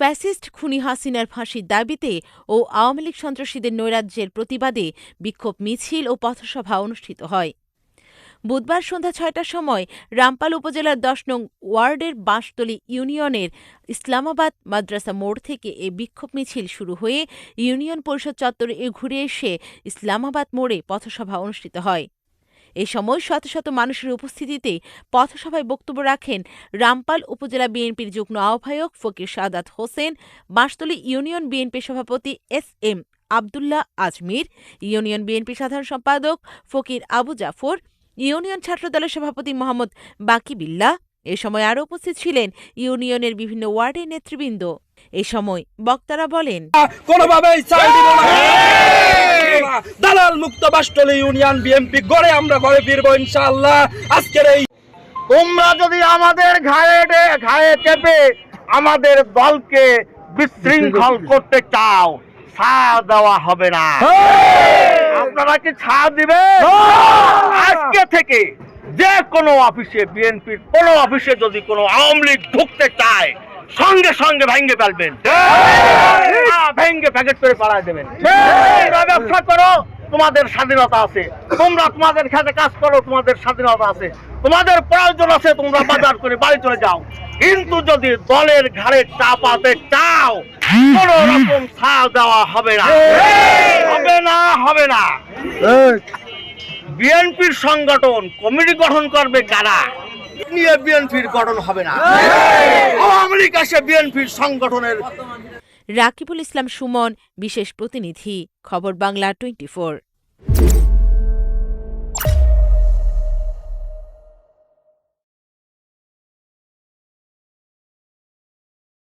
Fascist খুনি হাসিনার ফাঁসির দাবিতে ও আওয়ামী লীগ সন্ত্রাসীদের নৈরাজ্যের প্রতিবাদে বিক্ষোভ মিছিল ও পথসভা অনুষ্ঠিত হয়। বুধবার সন্ধ্যা ছয়টার সময় রামপাল উপজেলার দশ নং ওয়ার্ডের বাঁশতলী ইউনিয়নের ইসলামাবাদ মাদ্রাসা মোড় থেকে এ বিক্ষোভ মিছিল শুরু হয়ে ইউনিয়ন পরিষদ চত্বরে ঘুরে এসে ইসলামাবাদ মোড়ে পথসভা অনুষ্ঠিত হয়। এ সময় শত শত মানুষের উপস্থিতিতে পথসভায় বক্তব্য রাখেন রামপাল উপজেলা বিএনপির যুগ্ম আহ্বায়ক ফকির সাদাত হোসেন বাঁশতলী ইউনিয়ন বিএনপি সভাপতি S M Abdullah Azmir union BNP সাধারণ সম্পাদক ফকির আবু জাফর ইউনিয়ন ছাত্রদলের সভাপতি মোহাম্মদ বাকি বিল্লাহ এ সময় আরও উপস্থিত ছিলেন ইউনিয়নের বিভিন্ন ওয়ার্ডের নেতৃবৃন্দ। এ সময় বক্তারা বলেন কোনোভাবেই চাল দিব না। মুক্ত বাস্টলি ইউনিয়ন বিএমপি গড়ে আমরা ঘরে ফিরবো ইনশাআল্লাহ। আজকের এই তোমরা যদি আমাদের ঘায়ে ঘায়ে চেপে আমাদের দলকে বিশৃঙ্খল করতে চাও দেওয়া হবে না। আপনারা কি দিবে আজকে থেকে যে কোনো অফিসে বিএনপির কোন অফিসে যদি কোনো আওয়ামী লীগ ঢুকতে চায় সঙ্গে সঙ্গে ভেঙ্গে ফেলবেন। হ্যাঁ, ভেঙ্গে প্যাকেট করে পাড়ায় দেবেন। ব্যবসা করো তোমাদের স্বাধীনতা আছে। তোমরা তোমাদের খেতে কাজ করো, তোমাদের স্বাধীনতা আছে। তোমাদের প্রয়োজন আছে, তোমরা বাজার করে বাড়ি চলে যাও। কিন্তু যদি দলের ঘাড়ে চাপাতে চাও, কোন রকম ছাড় দেওয়া হবে না। হবে না হবে না। বিএনপির সংগঠন কমিটি গঠন করবে কারা? নিয়ে বিএনপির গঠন হবে না। আওয়ামী লীগ আসে বিএনপির সংগঠনের রাকিবুল ইসলাম সুমন বিশেষ প্রতিনিধি খবর বাংলা টোয়েন্টি